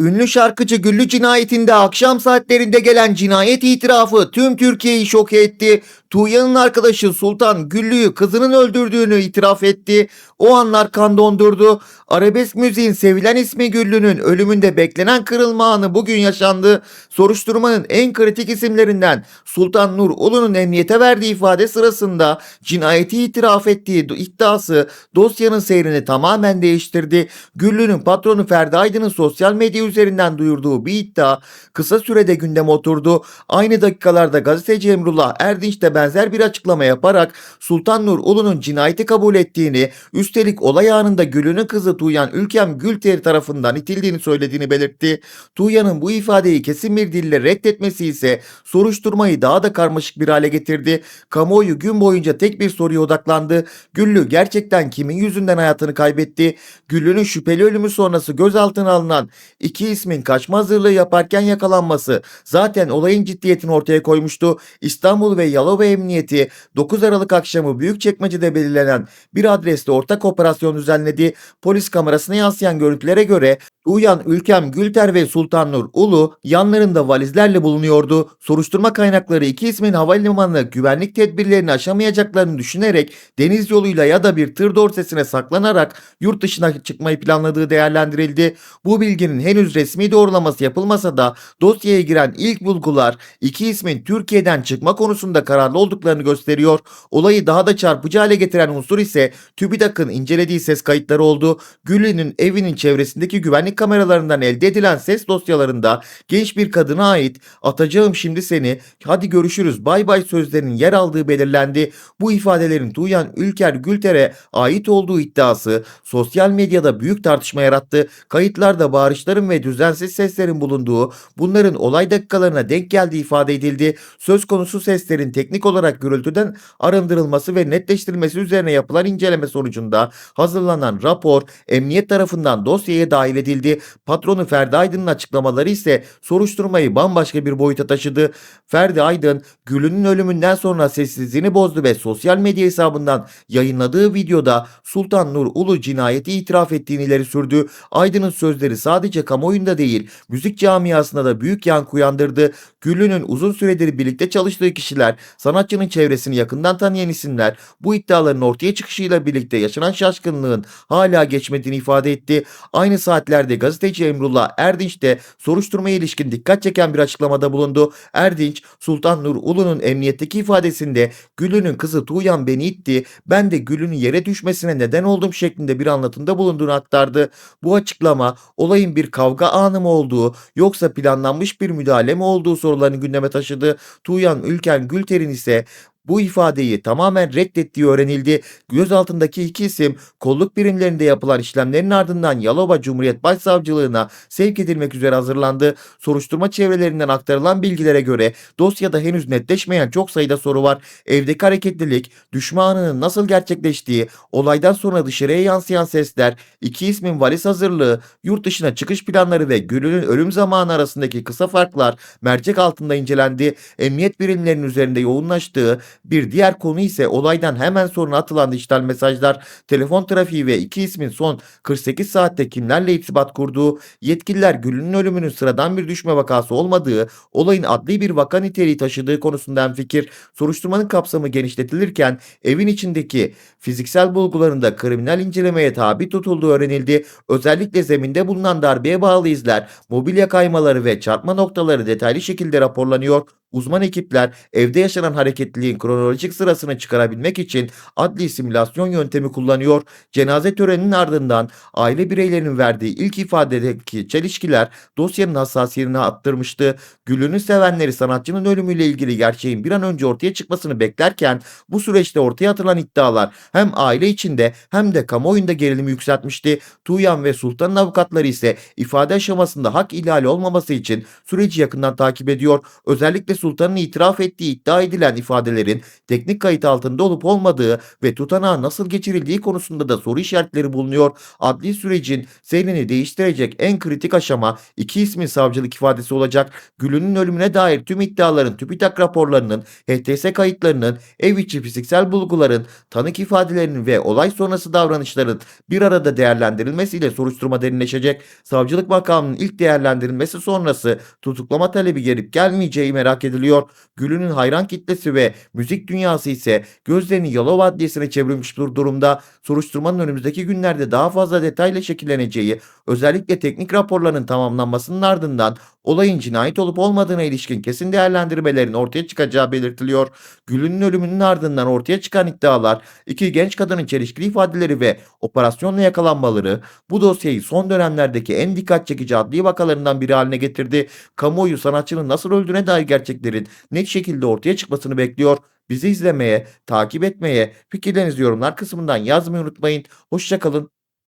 Ünlü şarkıcı Güllü cinayetinde akşam saatlerinde gelen cinayet itirafı tüm Türkiye'yi şok etti. Tuğya'nın arkadaşı Sultan Güllü'yü kızının öldürdüğünü itiraf etti. O anlar kan dondurdu. Arabesk müziğin sevilen ismi Güllü'nün ölümünde beklenen kırılma anı bugün yaşandı. Soruşturmanın en kritik isimlerinden Sultan Nur Ulu'nun emniyete verdiği ifade sırasında cinayeti itiraf ettiği iddiası dosyanın seyrini tamamen değiştirdi. Güllü'nün patronu Ferdi Aydın'ın sosyal medya üzerinden duyurduğu bir iddia kısa sürede gündeme oturdu. Aynı dakikalarda gazeteci Emrullah Erdinç de benzer bir açıklama yaparak Sultan Nur Ulu'nun cinayeti kabul ettiğini, üstelik olay anında Güllü'nün kızı Tuğyan Ülkem Gülter tarafından itildiğini söylediğini belirtti. Tuğyan'ın bu ifadeyi kesin bir dille reddetmesi ise soruşturmayı daha da karmaşık bir hale getirdi. Kamuoyu gün boyunca tek bir soruya odaklandı. Güllü gerçekten kimin yüzünden hayatını kaybetti? Güllü'nün şüpheli ölümü sonrası gözaltına alınan iki ismin kaçma hazırlığı yaparken yakalanması zaten olayın ciddiyetini ortaya koymuştu. İstanbul ve Yalova Emniyeti 9 Aralık akşamı Büyükçekmece'de belirlenen bir adreste ortak operasyon düzenledi. Polis kamerasına yansıyan görüntülere göre Uyan Ülkem Gülter ve Sultan Nur Ulu yanlarında valizlerle bulunuyordu. Soruşturma kaynakları iki ismin havalimanı güvenlik tedbirlerini aşamayacaklarını düşünerek deniz yoluyla ya da bir tır dorsesine saklanarak yurt dışına çıkmayı planladığı değerlendirildi. Bu bilginin henüz resmi doğrulaması yapılmasa da dosyaya giren ilk bulgular iki ismin Türkiye'den çıkma konusunda kararlı olduklarını gösteriyor. Olayı daha da çarpıcı hale getiren unsur ise TÜBİTAK'ın incelediği ses kayıtları oldu. Güllü'nün evinin çevresindeki güvenlik kameralarından elde edilen ses dosyalarında genç bir kadına ait atacağım şimdi seni hadi görüşürüz bay bay sözlerinin yer aldığı belirlendi. Bu ifadelerin Tuğyan Ülker Gülter'e ait olduğu iddiası sosyal medyada büyük tartışma yarattı. Kayıtlarda bağırışların ve düzensiz seslerin bulunduğu bunların olay dakikalarına denk geldiği ifade edildi. Söz konusu seslerin teknik olarak gürültüden arındırılması ve netleştirilmesi üzerine yapılan inceleme sonucunda hazırlanan rapor emniyet tarafından dosyaya dahil edildi. Patronu Ferdi Aydın'ın açıklamaları ise soruşturmayı bambaşka bir boyuta taşıdı. Ferdi Aydın Gül'ünün ölümünden sonra sessizliğini bozdu ve sosyal medya hesabından yayınladığı videoda Sultan Nur Ulu cinayeti itiraf ettiğini ileri sürdü. Aydın'ın sözleri sadece kamuoyunda değil müzik camiasında da büyük yankı uyandırdı. Güllü'nün uzun süredir birlikte çalıştığı kişiler, sanatçının çevresini yakından tanıyan isimler bu iddiaların ortaya çıkışıyla birlikte yaşanan şaşkınlığın hala geçmediğini ifade etti. Aynı saatlerde gazeteci Emrullah Erdinç de soruşturmaya ilişkin dikkat çeken bir açıklamada bulundu. Erdinç, Sultan Nur Ulu'nun emniyetteki ifadesinde Güllü'nün kızı Tuğyan beni itti, ben de Güllü'nün yere düşmesine neden oldum şeklinde bir anlatımda bulunduğunu aktardı. Bu açıklama olayın bir kavga anı mı olduğu yoksa planlanmış bir müdahale mi olduğu sorularını gündeme taşıdı. Tuğyan Ülken Gülter'in ise bu ifadeyi tamamen reddettiği öğrenildi. Gözaltındaki iki isim kolluk birimlerinde yapılan işlemlerin ardından Yalova Cumhuriyet Başsavcılığına sevk edilmek üzere hazırlandı. Soruşturma çevrelerinden aktarılan bilgilere göre dosyada henüz netleşmeyen çok sayıda soru var. Evdeki hareketlilik, düşme anının nasıl gerçekleştiği, olaydan sonra dışarıya yansıyan sesler, iki ismin valiz hazırlığı, yurt dışına çıkış planları ve Gül'ün ölüm zamanı arasındaki kısa farklar mercek altında incelendi. Emniyet birimlerinin üzerinde yoğunlaştığı bir diğer konu ise olaydan hemen sonra atılan dijital mesajlar, telefon trafiği ve iki ismin son 48 saatte kimlerle irtibat kurduğu, yetkililer Gül'ün ölümünün sıradan bir düşme vakası olmadığı, olayın adli bir vaka niteliği taşıdığı konusunda fikir. Soruşturmanın kapsamı genişletilirken evin içindeki fiziksel bulgularında kriminal incelemeye tabi tutulduğu öğrenildi. Özellikle zeminde bulunan darbeye bağlı izler, mobilya kaymaları ve çarpma noktaları detaylı şekilde raporlanıyor. Uzman ekipler evde yaşanan hareketliliğin kronolojik sırasını çıkarabilmek için adli simülasyon yöntemi kullanıyor. Cenaze töreninin ardından aile bireylerinin verdiği ilk ifadedeki çelişkiler dosyanın hassasiyetini arttırmıştı. Gül'ünün sevenleri sanatçının ölümüyle ilgili gerçeğin bir an önce ortaya çıkmasını beklerken bu süreçte ortaya atılan iddialar hem aile içinde hem de kamuoyunda gerilimi yükseltmişti. Tuğyan ve Sultan'ın avukatları ise ifade aşamasında hak ihlali olmaması için süreci yakından takip ediyor. Özellikle Sultan'ın itiraf ettiği iddia edilen ifadelerin teknik kayıt altında olup olmadığı ve tutanağa nasıl geçirildiği konusunda da soru işaretleri bulunuyor. Adli sürecin seyrini değiştirecek en kritik aşama iki ismin savcılık ifadesi olacak. Gül'ünün ölümüne dair tüm iddiaların TÜBİTAK raporlarının, HTS kayıtlarının, ev içi fiziksel bulguların, tanık ifadelerinin ve olay sonrası davranışların bir arada değerlendirilmesiyle soruşturma derinleşecek. Savcılık makamının ilk değerlendirilmesi sonrası tutuklama talebi gelip gelmeyeceği merak ediliyor. Gül'ünün hayran kitlesi ve müzik dünyası ise gözlerini Yalova Adliyesi'ne çevirmiş dur- durumda. Soruşturmanın önümüzdeki günlerde daha fazla detayla şekilleneceği, özellikle teknik raporların tamamlanmasının ardından olayın cinayet olup olmadığına ilişkin kesin değerlendirmelerin ortaya çıkacağı belirtiliyor. Gül'ünün ölümünün ardından ortaya çıkan iddialar, iki genç kadının çelişkili ifadeleri ve operasyonla yakalanmaları bu dosyayı son dönemlerdeki en dikkat çekici adli vakalarından biri haline getirdi. Kamuoyu sanatçının nasıl öldüğüne dair gerçeklerin net şekilde ortaya çıkmasını bekliyor. Bizi izlemeye, takip etmeye, fikirlerinizi yorumlar kısmından yazmayı unutmayın. Hoşçakalın.